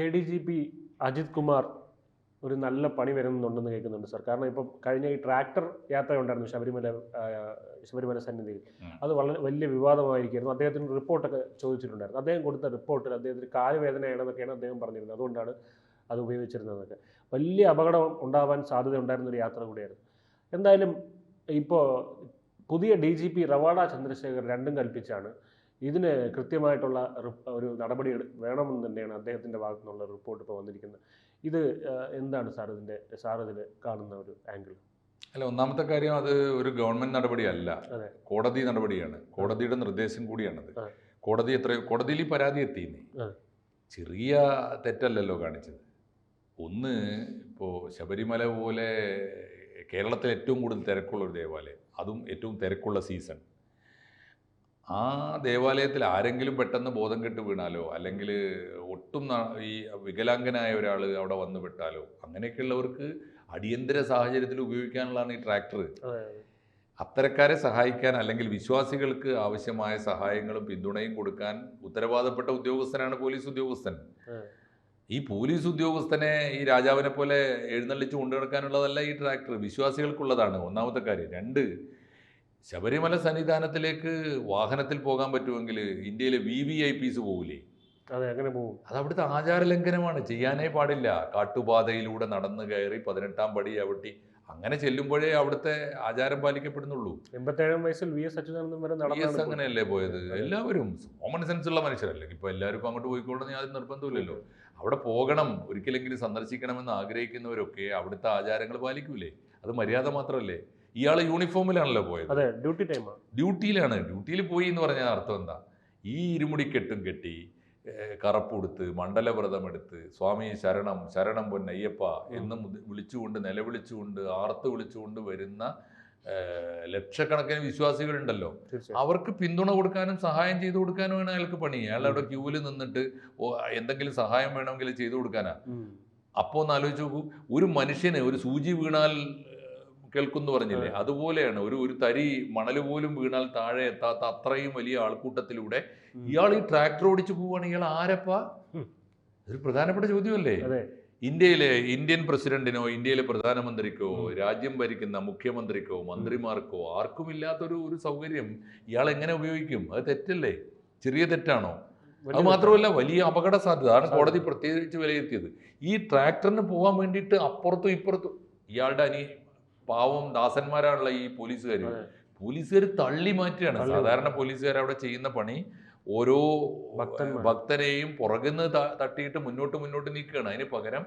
A D G P Ajith Kumar ഒരു നല്ല പണി വരുന്നുണ്ടെന്ന് കേൾക്കുന്നുണ്ട് സാർ. കാരണം ഇപ്പം കഴിഞ്ഞ ഈ ട്രാക്ടർ യാത്ര ഉണ്ടായിരുന്നു ശബരിമല ശബരിമല സന്നിധിയിൽ. അത് വളരെ വലിയ വിവാദമായിരിക്കുന്നു. അദ്ദേഹത്തിന് റിപ്പോർട്ടൊക്കെ ചോദിച്ചിട്ടുണ്ടായിരുന്നു. അദ്ദേഹം കൊടുത്ത റിപ്പോർട്ടിൽ അദ്ദേഹത്തിന് കാലുവേദനയാണെന്നൊക്കെയാണ് അദ്ദേഹം പറഞ്ഞിരുന്നത്. അതുകൊണ്ടാണ് അത് ഉപയോഗിച്ചിരുന്നതൊക്കെ. വലിയ അപകടം ഉണ്ടാവാൻ സാധ്യത ഉണ്ടായിരുന്ന ഒരു യാത്ര കൂടിയായിരുന്നു. എന്തായാലും ഇപ്പോൾ പുതിയ D G P Ravada Chandrashekhar രണ്ടും കൽപ്പിച്ചാണ്. ഇതിന് കൃത്യമായിട്ടുള്ള ഒരു നടപടി വേണമെന്ന് തന്നെയാണ് അദ്ദേഹത്തിന്റെ ഭാഗത്തു നിന്നുള്ള റിപ്പോർട്ട് ഇപ്പോൾ വന്നിരിക്കുന്നത്. ഇത് എന്താണ് സാർ ഇതിന്റെ സാർ ഇതിൽ കാണുന്ന ഒരു ആംഗിൾ അല്ല ഒന്നാമത്തെ കാര്യം അത് ഒരു ഗവൺമെന്റ് നടപടിയല്ല. കോടതി നടപടിയാണ്. കോടതിയുടെ നിർദ്ദേശം കൂടിയാണത്. കോടതി എത്രയോ കോടതിയിൽ ഈ പരാതി എത്തിയെന്നേ ചെറിയ തെറ്റല്ലല്ലോ കാണിച്ചത്. ഒന്ന് ഇപ്പോൾ ശബരിമല പോലെ കേരളത്തിൽ ഏറ്റവും കൂടുതൽ തിരക്കുള്ള ഒരു ദേവാലയം അതും ഏറ്റവും തിരക്കുള്ള സീസൺ ആ ദേവാലയത്തിൽ ആരെങ്കിലും പെട്ടെന്ന് ബോധം കെട്ട് വീണാലോ? അല്ലെങ്കിൽ ഒട്ടും ഈ വികലാംഗനായ ഒരാൾ അവിടെ വന്ന് പെട്ടാലോ? അങ്ങനെയൊക്കെയുള്ളവർക്ക് അടിയന്തര സാഹചര്യത്തിൽ ഉപയോഗിക്കാനുള്ളതാണ് ഈ ട്രാക്ടർ. അതെ അത്തരക്കാരെ സഹായിക്കാൻ അല്ലെങ്കിൽ വിശ്വാസികൾക്ക് ആവശ്യമായ സഹായങ്ങളും പിന്തുണയും കൊടുക്കാൻ ഉത്തരവാദപ്പെട്ട ഉദ്യോഗസ്ഥനാണ് പോലീസ് ഉദ്യോഗസ്ഥൻ. ഈ പോലീസ് ഉദ്യോഗസ്ഥനെ ഈ രാജാവിനെ പോലെ എഴുന്നള്ളിച്ച് കൊണ്ടു നടക്കാനുള്ളതല്ല ഈ ട്രാക്ടർ. വിശ്വാസികൾക്കുള്ളതാണ് ഒന്നാമത്തെ കാര്യം. രണ്ട് ശബരിമല സന്നിധാനത്തിലേക്ക് വാഹനത്തിൽ പോകാൻ പറ്റുമെങ്കിൽ ഇന്ത്യയിലെ വി വി ഐ പീസ് പോകില്ലേ അതെ അങ്ങനെ പോകും അത് അവിടുത്തെ ആചാരലംഘനമാണ്. ചെയ്യാനേ പാടില്ല. കാട്ടുപാതയിലൂടെ നടന്നു കയറി പതിനെട്ടാം പടി അവിട്ടി അങ്ങനെ ചെല്ലുമ്പോഴേ അവിടുത്തെ ആചാരം പാലിക്കപ്പെടുന്നുള്ളൂ. എൺപത്തേഴാം വയസ്സിൽ വി എസ് അച്യുതാനന്ദൻ വരെ വി എസ് അങ്ങനെയല്ലേ പോയത്? എല്ലാവരും കോമൺ സെൻസ് ഉള്ള മനുഷ്യരല്ലേ? ഇപ്പൊ എല്ലാവരും ഇപ്പൊ അങ്ങോട്ട് പോയിക്കോളണം യാതൊരു നിർബന്ധമില്ലല്ലോ. അവിടെ പോകണം ഒരിക്കലെങ്കിലും സന്ദർശിക്കണമെന്ന് ആഗ്രഹിക്കുന്നവരൊക്കെ അവിടുത്തെ ആചാരങ്ങൾ പാലിക്കൂലേ? അത് മര്യാദ മാത്രമല്ലേ? ഇയാൾ യൂണിഫോമിലാണല്ലോ പോയത്. അതെ ഡ്യൂട്ടി ടൈമാണ് ഡ്യൂട്ടിയിലാണ്. ഡ്യൂട്ടിയിൽ പോയി എന്ന് പറഞ്ഞാൽ അർത്ഥം എന്താ? ഈ ഇരുമുടിക്കെട്ടും കെട്ടി കറപ്പുടുത്ത് മണ്ഡലവ്രതം എടുത്ത് സ്വാമി ശരണം ശരണം പൊന്നയ്യപ്പ എന്ന് വിളിച്ചുകൊണ്ട് നിലവിളിച്ചുകൊണ്ട് ആർത്ത് വിളിച്ചുകൊണ്ട് വരുന്ന ലക്ഷക്കണക്കിന് വിശ്വാസികളുണ്ടല്ലോ. അവർക്ക് പിന്തുണ കൊടുക്കാനും സഹായം ചെയ്തു കൊടുക്കാനുമാണ് അയാൾക്ക് പണി. അയാൾ അവിടെ ക്യൂവിൽ നിന്നിട്ട് എന്തെങ്കിലും സഹായം വേണമെങ്കിൽ ചെയ്തു കൊടുക്കാനാ. അപ്പോ അപ്പോൾ ഒന്ന് ആലോചിച്ച് നോക്കൂ. ഒരു മനുഷ്യന് ഒരു സൂചി വീണാൽ കേൾക്കുന്നു പറഞ്ഞില്ലേ? അതുപോലെയാണ് ഒരു ഒരു തരി മണൽ പോലും വീണാൽ താഴെ എത്താത്ത അത്രയും വലിയ ആൾക്കൂട്ടത്തിലൂടെ ഇയാൾ ഈ ട്രാക്ടർ ഓടിച്ചു പോവാണ് ഇയാൾ ആരപ്പാ? ഒരു പ്രധാനപ്പെട്ട ചോദ്യമല്ലേ? ഇന്ത്യയിലെ ഇന്ത്യൻ പ്രസിഡന്റിനോ ഇന്ത്യയിലെ പ്രധാനമന്ത്രിക്കോ. രാജ്യം ഭരിക്കുന്ന മുഖ്യമന്ത്രിക്കോ മന്ത്രിമാർക്കോ ആർക്കും ഇല്ലാത്തൊരു ഒരു സൗകര്യം ഇയാൾ എങ്ങനെ ഉപയോഗിക്കും? അത് തെറ്റല്ലേ? ചെറിയ തെറ്റാണോ? അത് മാത്രമല്ല വലിയ അപകട സാധ്യത. ആണ് കോടതി പ്രത്യേകിച്ച് വിലയിരുത്തിയത്. ഈ ട്രാക്ടറിന് പോകാൻ വേണ്ടിയിട്ട് അപ്പുറത്തും ഇപ്പുറത്തും ഇയാളുടെ അനി പാവം ദാസന്മാരാണുള്ള ഈ പോലീസുകാർ. പോലീസുകാർ തള്ളി മാറ്റുകയാണ്. തള്ളി സാധാരണ പോലീസുകാർ അവിടെ ചെയ്യുന്ന പണി ഓരോ ഭക്തനെയും ഭക്തരെയും പുറകുന്ന് തട്ടിയിട്ട് മുന്നോട്ട് മുന്നോട്ട് നീക്കുകയാണ്. അതിന് പകരം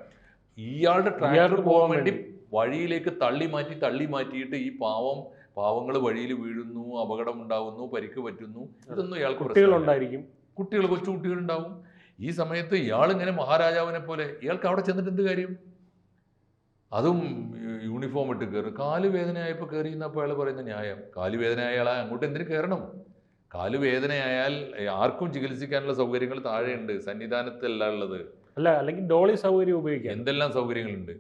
ഇയാളുടെ ട്രാക്ടർ പോകാൻ വേണ്ടി വഴിയിലേക്ക് തള്ളി മാറ്റി തള്ളി മാറ്റിയിട്ട് ഈ പാവം പാവങ്ങൾ വഴിയിൽ വീഴുന്നു അപകടം ഉണ്ടാവുന്നു പരിക്ക് പറ്റുന്നു. ഇതൊന്നും ഇയാൾക്ക്. കുട്ടികളുണ്ടായിരിക്കും കുട്ടികൾ കൊച്ചു കുട്ടികളുണ്ടാവും ഈ സമയത്ത് ഇയാൾ ഇങ്ങനെ മഹാരാജാവിനെ പോലെ ഇയാൾക്ക് അവിടെ ചെന്നിട്ട് എന്ത് കാര്യം? അതും യൂണിഫോം ഇട്ട് കയറും കാൽ വേദനയായപ്പോൾ കയറി എന്നപ്പോൾ അയാൾ പറയുന്ന ന്യായം. കാൽ വേദനയായാൽ അങ്ങോട്ട് എന്തിനു കയറണം കാൽ വേദനയായാൽ ആർക്കും ചികിത്സിക്കാനുള്ള സൗകര്യങ്ങൾ താഴെയുണ്ട്. സന്നിധാനത്തല്ല ഉള്ളത്. അല്ല അല്ലെങ്കിൽ ഡോളി സൗകര്യം ഉപയോഗിക്കാം. എന്തെല്ലാം സൗകര്യങ്ങളുണ്ട്?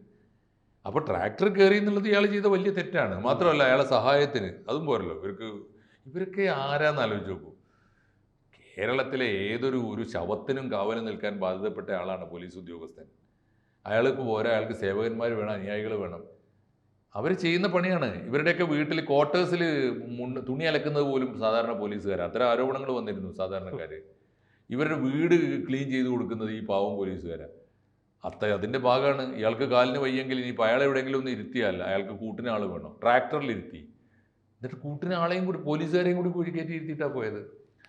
അപ്പോൾ ട്രാക്ടർ കയറി എന്നുള്ളത് ഇയാൾ ചെയ്ത വലിയ തെറ്റാണ്. മാത്രമല്ല അയാളെ സഹായത്തിന് അതും പോരല്ലോ. ഇവർക്ക് ഇവരൊക്കെ ആരാന്ന് ആലോചിച്ച് നോക്കൂ. കേരളത്തിലെ ഏതൊരു ഒരു ശവത്തിനും കാവലും നിൽക്കാൻ ബാധ്യതപ്പെട്ട ആളാണ് പോലീസ് ഉദ്യോഗസ്ഥൻ. അയാൾക്ക് പോരാ അയാൾക്ക് സേവകന്മാർ വേണം അനുയായികൾ വേണം. അവർ ചെയ്യുന്ന പണിയാണ്. ഇവരുടെയൊക്കെ വീട്ടിൽ ക്വാർട്ടേഴ്സിൽ തുണി അലക്കുന്നത് പോലും സാധാരണ പോലീസുകാർ അത്തരം ആരോപണങ്ങൾ വന്നിരുന്നു സാധാരണക്കാർ ഇവരുടെ വീട് ക്ലീൻ ചെയ്ത് കൊടുക്കുന്നത് ഈ പാവം പോലീസുകാരാണ് അത്ത അതിന്റെ ഭാഗമാണ് ഇയാൾക്ക് കാലിന് വയ്യെങ്കിൽ ഇനിയിപ്പോൾ അയാളെ എവിടെയെങ്കിലും ഒന്ന് ഇരുത്തിയല്ല അയാൾക്ക് കൂട്ടിന് ആൾ വേണം? ട്രാക്ടറിൽ ഇരുത്തി. എന്നിട്ട് കൂട്ടിന് ആളെയും കൂടി പോലീസുകാരെയും കൂടി കുഴി കയറ്റി ഇരുത്തിയിട്ടാണ് പോയത്.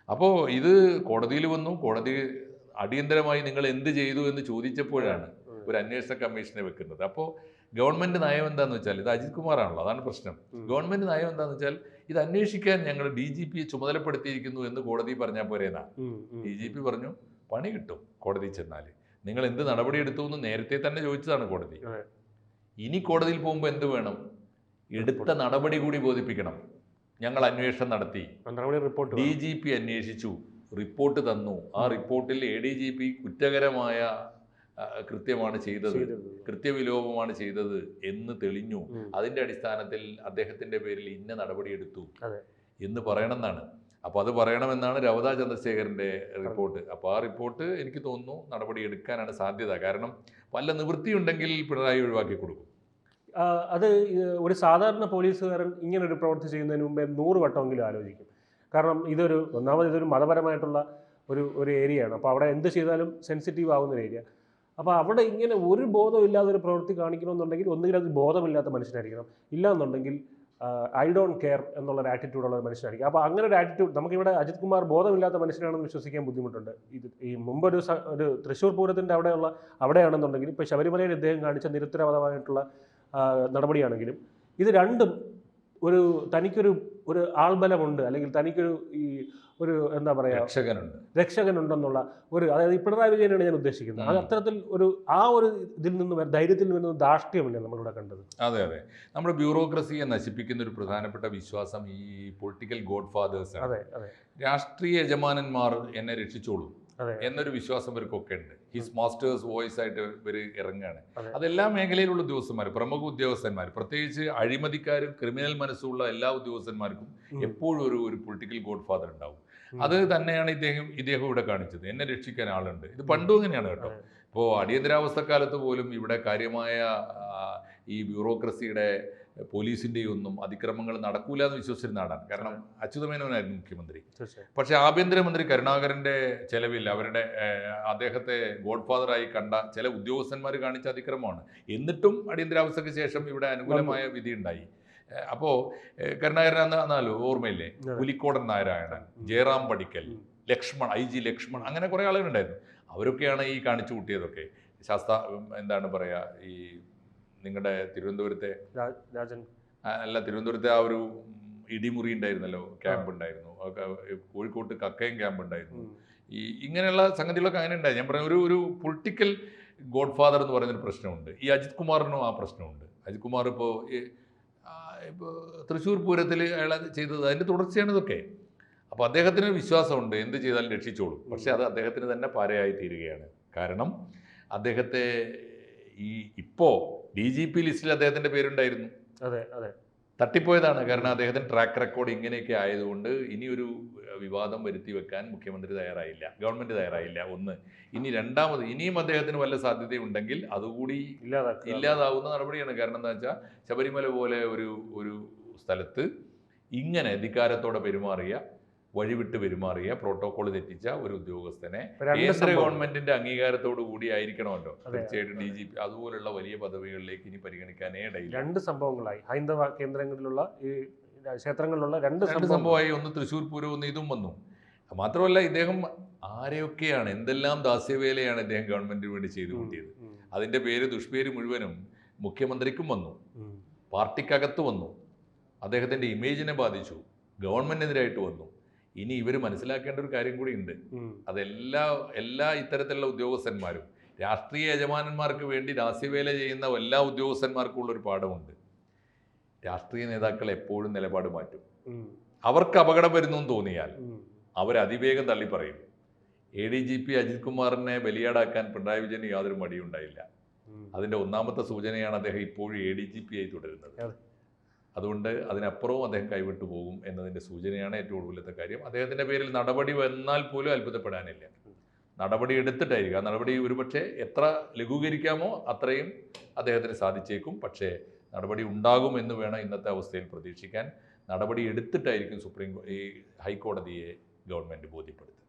അപ്പോൾ ഇത് കോടതിയിൽ വന്നു. കോടതി അടിയന്തരമായി നിങ്ങൾ എന്ത് ചെയ്തു എന്ന് ചോദിച്ചപ്പോഴാണ് ഒരു അന്വേഷണ കമ്മീഷനെ വെക്കുന്നത്. അപ്പോൾ ഗവൺമെന്റ് നയം എന്താണെന്ന് വെച്ചാൽ ഇത് അജിത് കുമാറാണല്ലോ അതാണ് പ്രശ്നം. ഗവൺമെന്റ് ഗവൺമെന്റ് നയം എന്താണെന്ന് വെച്ചാൽ ഇത് അന്വേഷിക്കാൻ ഞങ്ങൾ ഡി ജി പിയെ ചുമതലപ്പെടുത്തിയിരിക്കുന്നു എന്ന് കോടതി പറഞ്ഞാൽ പോരേന്നാ. ഡി ജി പി പറഞ്ഞു പണി കിട്ടും കോടതി ചെന്നാൽ നിങ്ങൾ എന്ത് നടപടി എടുത്തു എന്ന് നേരത്തെ തന്നെ ചോദിച്ചതാണ് കോടതി. ഇനി കോടതിയിൽ പോകുമ്പോൾ എന്ത് വേണം? എടുത്ത നടപടി കൂടി ബോധിപ്പിക്കണം. ഞങ്ങൾ അന്വേഷണം നടത്തി. റിപ്പോർട്ട് ഡി ജി പി അന്വേഷിച്ചു. റിപ്പോർട്ട് തന്നു. ആ റിപ്പോർട്ടിൽ എ ഡി ജി പി കുറ്റകരമായ കൃത്യമാണ് ചെയ്തത്. കൃത്യവിലോപമാണ് ചെയ്തത് എന്ന് തെളിഞ്ഞു. അതിന്റെ അടിസ്ഥാനത്തിൽ അദ്ദേഹത്തിന്റെ പേരിൽ ഇന്ന നടപടിയെടുത്തു എടുത്തു എന്ന് പറയണമെന്നാണ്. അപ്പോൾ അത് പറയണമെന്നാണ് രവത ചന്ദ്രശേഖരന്റെ റിപ്പോർട്ട്. അപ്പോൾ ആ റിപ്പോർട്ട് എനിക്ക് തോന്നുന്നു നടപടി എടുക്കാനാണ് സാധ്യത. കാരണം വല്ല നിവൃത്തിയുണ്ടെങ്കിൽ പിണറായി ഒഴിവാക്കി കൊടുക്കും. അത് ഒരു സാധാരണ പോലീസുകാരൻ ഇങ്ങനെ ഒരു പ്രവൃത്തി ചെയ്യുന്നതിന് മുമ്പേ നൂറ് വട്ടമെങ്കിലും ആലോചിക്കും. കാരണം ഇതൊരു ഒന്നാമത് ഇതൊരു മതപരമായിട്ടുള്ള ഒരു ഒരു ഏരിയയാണ് അപ്പോൾ അവിടെ എന്ത് ചെയ്താലും സെൻസിറ്റീവ് ആവുന്ന ഒരു ഏരിയ അപ്പോൾ അവിടെ ഇങ്ങനെ ഒരു ബോധമില്ലാതെ ഒരു പ്രവൃത്തി കാണിക്കണമെന്നുണ്ടെങ്കിൽ ഒന്നുകിൽ അത് ബോധമില്ലാത്ത മനുഷ്യനായിരിക്കണം. ഇല്ലാന്നുണ്ടെങ്കിൽ ഐ ഡോണ്ട് കെയർ എന്നുള്ള ഒരു ആറ്റിറ്റ്യൂഡുള്ള ഒരു മനുഷ്യനായിരിക്കും. അപ്പോൾ അങ്ങനെ ഒരു ആറ്റിറ്റ്യൂഡ് നമുക്കിവിടെ അജിത് കുമാർ ബോധമില്ലാത്ത മനുഷ്യനാണെന്ന് വിശ്വസിക്കാൻ ബുദ്ധിമുട്ടുണ്ട്. ഇത് ഈ മുമ്പൊരു ഒരു തൃശ്ശൂർ പൂരത്തിന്റെ അവിടെയുള്ള അവിടെയാണെന്നുണ്ടെങ്കിൽ ഇപ്പോൾ ശബരിമലയിൽ ഇദ്ദേഹം കാണിച്ച നിരുത്തരവാദമായിട്ടുള്ള നടപടിയാണെങ്കിലും ഇത് രണ്ടും ഒരു തനിക്കൊരു ഒരു ആൾബലമുണ്ട് അല്ലെങ്കിൽ തനിക്കൊരു ഈ ഒരു എന്താ പറയുക രക്ഷകനുണ്ട്. രക്ഷകനുണ്ടെന്നുള്ള ഒരു അതായത് ഈ പിണറായി വിജയനാണ് ഞാൻ ഉദ്ദേശിക്കുന്നത്. അത്. അത്തരത്തിൽ ഒരു ആ ഒരു ഇതിൽ നിന്ന് ധൈര്യത്തിൽ നിന്ന് ധാർഷ്ട്യമല്ലേ നമ്മളിവിടെ കണ്ടത്? അതെ അതെ. നമ്മുടെ ബ്യൂറോക്രസിയെ നശിപ്പിക്കുന്ന ഒരു പ്രധാനപ്പെട്ട വിശ്വാസം ഈ പൊളിറ്റിക്കൽ ഗോഡ് ഫാദേഴ്സ് അതെ അതെ. രാഷ്ട്രീയ യജമാനന്മാർ എന്നെ രക്ഷിച്ചോളും. എന്നൊരു വിശ്വാസം ഇവർക്കൊക്കെ ഉണ്ട് ഹിസ് മാസ്റ്റേഴ്സ് വോയിസ് ആയിട്ട് ഇവർ ഇറങ്ങുകയാണ് അതെ. അതെല്ലാ മേഖലയിലുള്ള ഉദ്യോഗസ്ഥന്മാർ പ്രമുഖ ഉദ്യോഗസ്ഥന്മാർ പ്രത്യേകിച്ച് അഴിമതിക്കാരും ക്രിമിനൽ മനസ്സുള്ള എല്ലാ ഉദ്യോഗസ്ഥന്മാർക്കും എപ്പോഴും ഒരു ഒരു പൊളിറ്റിക്കൽ ഗോഡ് ഫാദർ ഉണ്ടാവും അത് തന്നെയാണ് ഇദ്ദേഹം ഇദ്ദേഹം ഇവിടെ കാണിച്ചത്. എന്നെ രക്ഷിക്കാൻ ആളുണ്ട്. ഇത് പണ്ടും അങ്ങനെയാണ് കേട്ടോ. ഇപ്പോൾ അടിയന്തരാവസ്ഥക്കാലത്ത് പോലും ഇവിടെ കാര്യമായ ഈ ബ്യൂറോക്രസിയുടെ പോലീസിന്റെയും ഒന്നും അതിക്രമങ്ങൾ നടക്കൂല എന്ന് വിശ്വസിച്ചിരുന്ന ആടാണ് കാരണം അച്യുതമേനോനായിരുന്നു മുഖ്യമന്ത്രി. പക്ഷേ ആഭ്യന്തരമന്ത്രി കരുണാകരന്റെ ചെലവിൽ അവരുടെ അദ്ദേഹത്തെ ഗോഡ് ഫാദറായി കണ്ട ചില ഉദ്യോഗസ്ഥന്മാർ കാണിച്ച അതിക്രമമാണ്. എന്നിട്ടും അടിയന്തരാവസ്ഥയ്ക്ക് ശേഷം ഇവിടെ അനുകൂലമായ വിധി ഉണ്ടായി. അപ്പോൾ കരുണാകരൻ എന്നാലോ ഓർമ്മയില്ലേ? പുലിക്കോടൻ നാരായണൻ ജയറാം പടിക്കൽ. ലക്ഷ്മൺ ഐ ജി ലക്ഷ്മൺ അങ്ങനെ കുറേ ആളുകളുണ്ടായിരുന്നു. അവരൊക്കെയാണ് ഈ കാണിച്ചു കൂട്ടിയതൊക്കെ. ശാസ്ത്ര എന്താണ് പറയുക ഈ നിങ്ങളുടെ തിരുവനന്തപുരത്തെ രാജൻ. അല്ല തിരുവനന്തപുരത്തെ ആ ഒരു ഇടിമുറി ഉണ്ടായിരുന്നല്ലോ ക്യാമ്പ് ഉണ്ടായിരുന്നു. കോഴിക്കോട്ട് കക്കയം ക്യാമ്പ് ഉണ്ടായിരുന്നു. ഈ ഇങ്ങനെയുള്ള സംഗതികളൊക്കെ അങ്ങനെ ഉണ്ടായി. ഞാൻ പറഞ്ഞ ഒരു ഒരു പൊളിറ്റിക്കൽ ഗോഡ് ഫാദർ എന്ന് പറയുന്നൊരു പ്രശ്നമുണ്ട്. ഈ അജിത് കുമാറിനും ആ പ്രശ്നമുണ്ട്. അജിത് കുമാർ ഇപ്പോൾ ഇപ്പോൾ തൃശ്ശൂർ പൂരത്തിൽ അയാൾ ചെയ്തത് അതിന്റെ തുടർച്ചയാണ് ഇതൊക്കെ. അപ്പോൾ അദ്ദേഹത്തിന് വിശ്വാസമുണ്ട് എന്ത് ചെയ്താലും രക്ഷിച്ചോളും. പക്ഷേ അത് അദ്ദേഹത്തിന് തന്നെ പാരയായി തീരുകയാണ്. കാരണം അദ്ദേഹത്തെ ഈ ഇപ്പോൾ ഡി ജി പി ലിസ്റ്റിൽ അദ്ദേഹത്തിന്റെ പേരുണ്ടായിരുന്നു. അതെ അതെ. തട്ടിപ്പോയതാണ്. കാരണം അദ്ദേഹത്തിന് ട്രാക്ക് റെക്കോർഡ് ഇങ്ങനെയൊക്കെ ആയതുകൊണ്ട് ഇനി ഒരു വിവാദം വരുത്തി വെക്കാൻ മുഖ്യമന്ത്രി തയ്യാറായില്ല. ഗവൺമെന്റ് തയ്യാറായില്ല. ഒന്ന് ഇനി രണ്ടാമത് ഇനിയും അദ്ദേഹത്തിന് വല്ല സാധ്യതയുണ്ടെങ്കിൽ അതുകൂടി ഇല്ലാതാവുന്ന നടപടിയാണ്. കാരണം എന്താ വെച്ചാൽ ശബരിമല പോലെ ഒരു ഒരു സ്ഥലത്ത് ഇങ്ങനെ അധികാരത്തോടെ പെരുമാറിയ വഴിവിട്ട് പെരുമാറിയ പ്രോട്ടോകോൾ തെറ്റിച്ച ഒരു ഉദ്യോഗസ്ഥനെ കേന്ദ്ര ഗവൺമെന്റിന്റെ അംഗീകാരത്തോടു കൂടി ആയിരിക്കണമല്ലോ. തീർച്ചയായിട്ടും ഡി ജി പി അതുപോലുള്ള വലിയ പദവികളിലേക്ക് ഇനി പരിഗണിക്കാനേ ഇടയില്ല. രണ്ട് സംഭവങ്ങളായി. ഹൈന്ദവ കേന്ദ്രങ്ങളിലുള്ള ഈ ക്ഷേത്രങ്ങളിലുള്ള രണ്ട് രണ്ട് സംഭവമായി ഒന്ന് തൃശ്ശൂർ പൂരം ഒന്ന് ഇതും വന്നു. മാത്രമല്ല ഇദ്ദേഹം ആരെയൊക്കെയാണ് എന്തെല്ലാം ദാസ്യവേലയാണ് ഇദ്ദേഹം ഗവൺമെന്റിന് വേണ്ടി ചെയ്തു കൂട്ടിയത്? അതിന്റെ പേര് ദുഷ്പേര് മുഴുവനും മുഖ്യമന്ത്രിക്കും വന്നു. പാർട്ടിക്കകത്ത് വന്നു. അദ്ദേഹത്തിന്റെ ഇമേജിനെ ബാധിച്ചു. ഗവൺമെന്റിനെതിരായിട്ട് വന്നു. ഇനി ഇവർ മനസ്സിലാക്കേണ്ട ഒരു കാര്യം കൂടി ഉണ്ട്. അതെല്ലാ എല്ലാ ഇത്തരത്തിലുള്ള ഉദ്യോഗസ്ഥന്മാരും രാഷ്ട്രീയ യജമാനന്മാർക്ക് വേണ്ടി രാസ്യവേല ചെയ്യുന്ന എല്ലാ ഉദ്യോഗസ്ഥന്മാർക്കും ഉള്ളൊരു പാഠമുണ്ട്. രാഷ്ട്രീയ നേതാക്കൾ എപ്പോഴും നിലപാട് മാറ്റും. അവർക്ക് അപകടം വരുന്നു എന്ന് തോന്നിയാൽ അതിവേഗം തള്ളി പറയും. A D G P Ajith കുമാറിനെ ബലിയാടാക്കാൻ പിണറായി വിജയന് യാതൊരു മടിയുണ്ടായില്ല അതിന്റെ ഒന്നാമത്തെ സൂചനയാണ് അദ്ദേഹം ഇപ്പോഴും എ ഡി ജി പി ആയി തുടരുന്നത്. അതുകൊണ്ട് അതിനപ്പുറവും അദ്ദേഹം കൈവിട്ടു പോകും എന്നതിന്റെ സൂചനയാണ് ഏറ്റവും ഒടുവിലത്തെ കാര്യം. അദ്ദേഹത്തിന്റെ പേരിൽ നടപടി വന്നാൽ പോലും അത്ഭുതപ്പെടാനില്ല. നടപടി എടുത്തിട്ടായിരിക്കും. ആ നടപടി ഒരുപക്ഷെ എത്ര ലഘൂകരിക്കാമോ അത്രയും അദ്ദേഹത്തിന് സാധിച്ചേക്കും. പക്ഷേ നടപടി ഉണ്ടാകും എന്ന് വേണം ഇന്നത്തെ അവസ്ഥയിൽ പ്രതീക്ഷിക്കാൻ. നടപടി എടുത്തിട്ടായിരിക്കും സുപ്രീം ഈ ഹൈക്കോടതിയെ ഗവൺമെന്റ് ബോധ്യപ്പെടുത്തുക